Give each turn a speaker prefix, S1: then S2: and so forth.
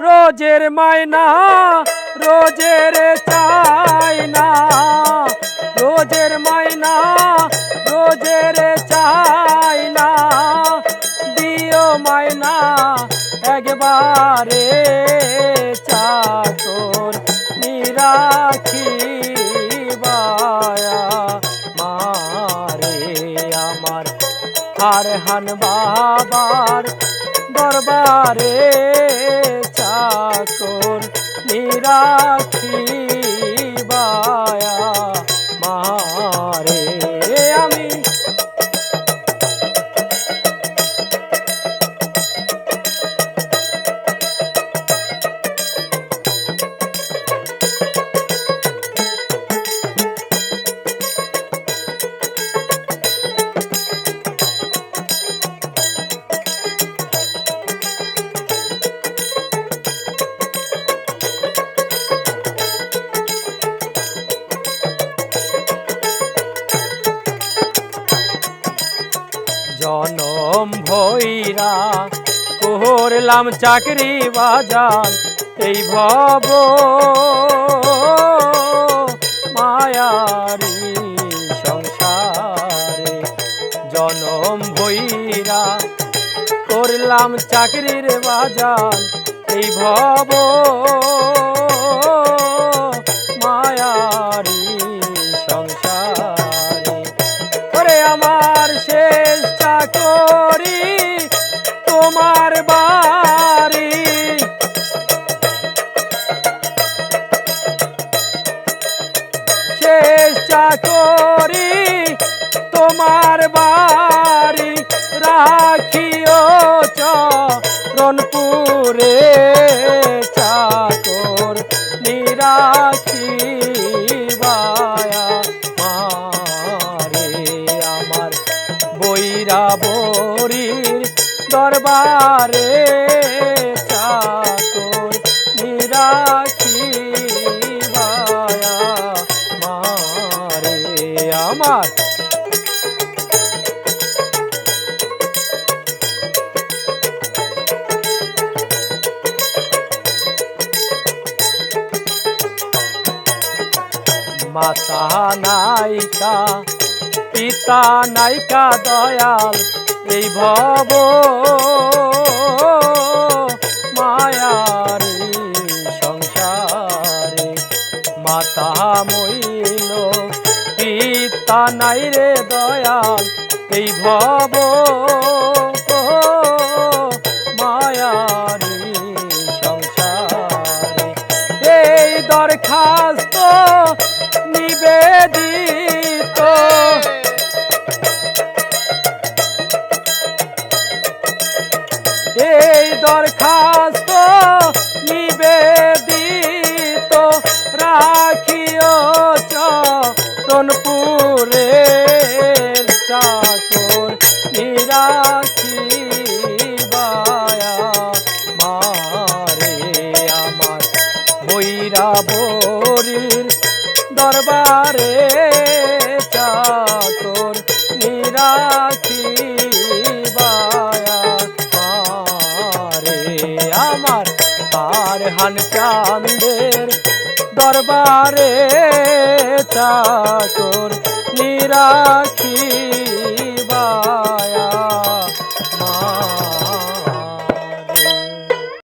S1: রোজের মায়না রোজের চাই না রোজের মায়না রোজের চাই না দিও মায়না একবারে চাকর নিরাখি বায়া মারে আমার হান বাবার দরবারে। out. জনম ভৈরা। করলাম চাকরি বাজার এই ভব মায়ারি সংসারে। জনম ভৈরা, করলাম চাকরির বাজার এই ভব বৈরা বরির দরবারে চাকর নিরাখি বায়া মারে আমার। মাতা নাইকা পিতা নাইকা দয়াল, এই ভব মায়ার সংসার। মাতা মইল পিতা নাই রে দয়াল, এই ভব বরির দরবারে চাকর নিরাখি মারে আমার আর হান চাঁদের দরবারে চাকর নিরাখি